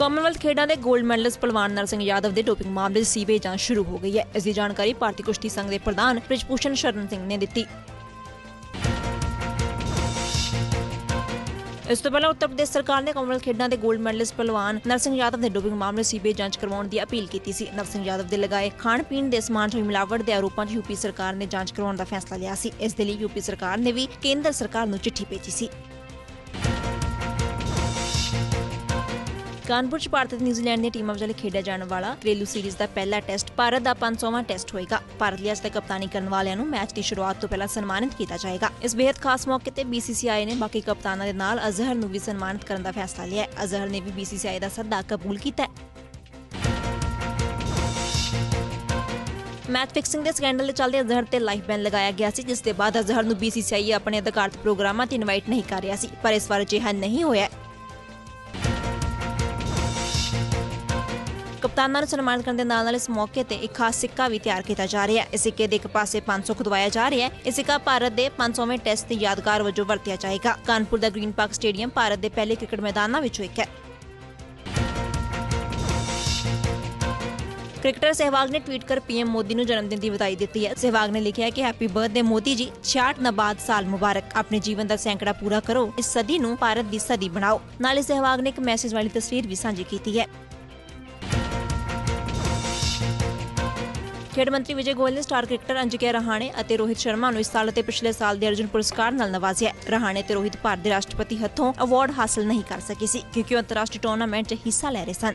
Commonwealth ਖੇਡਾਂ ਦੇ 골ਡ ਮੈਡਲਿਸਟ ਪਹਿਲਵਾਨ ਨਰਸਿੰਘ ਯਾਦਵ ਦੇ ਡੋਪਿੰਗ ਮਾਮਲੇ 'ਚ ਸੀਬੀਆਈ ਜਾਂਚ ਸ਼ੁਰੂ ਹੋ ਗਈ ਹੈ। ਇਸ ਦੀ ਜਾਣਕਾਰੀ ਭਾਰਤੀ ਕੁਸ਼ਤੀ ਸੰਘ ਦੇ ਪ੍ਰਧਾਨ ਬ੍ਰਿਜਭੂਸ਼ਣ ਸ਼ਰਨ ਸਿੰਘ ਨੇ ਦਿੱਤੀ। ਇਸ ਤੋਂ ਪਹਿਲਾਂ ਉੱਤਰ ਪ੍ਰਦੇਸ਼ ਸਰਕਾਰ ਨੇ ਕਾਮਨਵੈਲਥ ਖੇਡਾਂ ਦੇ 골ਡ ਮੈਡਲਿਸਟ ਪਹਿਲਵਾਨ ਨਰਸਿੰਘ ਯਾਦਵ ਦੇ ਡੋਪਿੰਗ ਮਾਮਲੇ ਸੀਬੀਆਈ ਜਾਂਚ ਕਰਵਾਉਣ ਦੀ ਅਪੀਲ ਕੀਤੀ ਸੀ। ਨਰਸਿੰਘ ਯਾਦਵ ਦੇ ਲਗਾਏ ਖਾਣ ਪੀਣ ਦੇ ਸਮਾਨ 'ਚ ਹੋਈ ਮਿਲਾਵਟ ਦੇ ਆਰੋਪਾਂ 'ਚ ਯੂਪੀ ਸਰਕਾਰ ਨੇ ਜਾਂਚ ਕਰਵਾਉਣ ਦਾ ਫੈਸਲਾ ਲਿਆ ਸੀ। ਇਸ ਦੇ ਲਈ ਯੂਪੀ ਸਰਕਾਰ ਨੇ ਵੀ ਕੇਂਦਰ ਸਰਕਾਰ ਨੂੰ ਚਿੱਠੀ ਭੇਜੀ ਸੀ। ਕਾਨਪੁਰ 'ਚ ਭਾਰਤ ਤੇ ਨਿਊਜ਼ੀਲੈਂਡ ਦੀਆਂ ਟੀਮਾਂ ਵਿਚਾਲੇ ਖੇਡਿਆ ਜਾਣ ਵਾਲਾ ਘਰੇਲੂ ਸੀਰੀਜ਼ ਦਾ ਪਹਿਲਾ ਟੈਸਟ ਭਾਰਤ ਦਾ 500ਵਾਂ ਟੈਸਟ ਹੋਏਗਾ। ਭਾਰਤ ਲਈ ਅੱਜ ਤੱਕ ਕਪਤਾਨੀ ਕਰਨ ਵਾਲਿਆਂ ਨੂੰ ਮੈਚ ਦੀ ਸ਼ੁਰੂਆਤ ਤੋਂ ਪਹਿਲਾਂ ਸਨਮਾਨਿਤ ਕੀਤਾ ਜਾਏਗਾ। ਇਸ ਬੇहद ਖਾਸ ਮੌਕੇ ਤੇ BCCI ਨੇ ਬਾਕੀ ਕਪਤਾਨਾਂ ਦੇ ਨਾਲ ਅਜ਼ਹਰ ਨੂੰ ਵੀ ਸਨਮਾਨਿਤ ਕਰਨ ਦਾ ਫੈਸਲਾ ਲਿਆ ਹੈ। ਅਜ਼ਹਰ ਨੇ ਵੀ BCCI ਦਾ ਸੱਦਾ ਕਬੂਲ ਕੀਤਾ ਹੈ। ਮੈਚ ਫਿਕਸਿੰਗ ਦੇ ਸਕੈਂਡਲ ਦੇ ਚੱਲਦੇ ਅਜ਼ਹਰ ਤੇ ਲਾਈਫ ਬੈਨ ਲਗਾਇਆ ਗਿਆ ਸੀ, ਜਿਸ ਦੇ ਬਾਅਦ ਅਜ਼ਹਰ ਨੂੰ BCCI ਆਪਣੇ ਅਧਿਕਾਰਤ ਪ੍ਰੋਗਰਾਮਾਂ ਤੇ ਇਨਵਾਈਟ ਨਹੀਂ ਕਰ ਰਿਹਾ ਸੀ, ਪਰ ਇਸ ਵਾਰ ਅਜਿਹਾ ਨਹੀਂ ਹੋਇਆ ਕਪਤਾਨਾਂ ਨੂੰ ਸਨਮਾਨਿਤ ਕਰਨ ਦੇ ਨਾਲ ਨਾਲ ਇਸ ਮੌਕੇ ਤੇ ਇੱਕ ਖਾਸ ਸਿੱਕਾ ਵੀ ਤਿਆਰ ਕੀਤਾ ਜਾ ਰਿਹਾ ਹੈ। ਇਸ ਸਿੱਕੇ ਦੇ ਇੱਕ ਪਾਸੇ 500 ਖੁਦਵਾਇਆ ਜਾ ਰਿਹਾ ਹੈ। ਇਹ ਸਿੱਕਾ ਭਾਰਤ ਦੇ 500ਵੇਂ ਟੈਸਟ ਦੀ ਯਾਦਗਾਰ ਵਜੋਂ ਵਰਤਿਆ ਜਾਏਗਾ। ਕਾਨਪੁਰ ਦਾ ਗ੍ਰੀਨ ਪਾਰਕ ਸਟੇਡੀਅਮ ਭਾਰਤ ਦੇ ਪਹਿਲੇ ਕ੍ਰਿਕਟ ਮੈਦਾਨਾਂ ਵਿੱਚੋਂ ਇੱਕ ਹੈ। ਕ੍ਰਿਕਟਰ ਸਹਿਵਾਗ ਨੇ ਟਵੀਟ ਕਰ ਪੀਐਮ ਮੋਦੀ ਨੂੰ ਜਨਮ ਦਿਨ ਦੀ ਵਧਾਈ ਦਿੱਤੀ ਹੈ। ਸਹਿਵਾਗ ਨੇ ਲਿਖਿਆ ਕਿ ਹੈਪੀ ਬਰਥਡੇ ਮੋਦੀ ਜੀ 66 ਨਬਾਦ ਸਾਲ ਮੁਬਾਰਕ। ਆਪਣੇ ਜੀਵਨ ਦਾ ਸੈਂਕੜਾ ਪੂਰਾ ਕਰੋ। ਇਸ ਸਦੀ ਨੂੰ ਭਾਰਤ ਦੀ ਸਦੀ ਬਣਾਓ। ਨਾਲੇ ਸਹਿਵਾਗ ਨੇ ਇੱਕ ਮੈਸੇਜ ਵਾਲੀ ਤਸਵੀਰ ਵੀ ਸਾਂਝੀ ਕੀਤੀ ਹੈ। ਖੇਡ ਮੰਤਰੀ ਵਿਜੇ ਗੋਇਲ ਨੇ ਸਟਾਰ ਕ੍ਰਿਕਟਰ ਅੰਜਕਿਆ ਰਹਾਣੇ ਅਤੇ ਰੋਹਿਤ ਸ਼ਰਮਾ ਨੂੰ ਇਸ ਸਾਲ ਅਤੇ ਪਿਛਲੇ ਸਾਲ ਦੇ ਅਰਜੁਨ ਪੁਰਸਕਾਰ ਨਾਲ ਨਵਾਜ਼ਿਆ। ਰਹਾਣੇ ਤੇ ਰੋਹਿਤ ਭਾਰਤ ਦੇ ਰਾਸ਼ਟਰਪਤੀ ਹੱਥੋਂ ਅਵਾਰਡ ਹਾਸਲ ਨਹੀਂ ਕਰ ਸਕੇ ਸੀ, ਕਿਉਂਕਿ ਉਹ ਅੰਤਰਰਾਸ਼ਟਰੀ ਟੂਰਨਾਮੈਂਟ 'ਚ ਹਿੱਸਾ ਲੈ ਰਹੇ ਸਨ।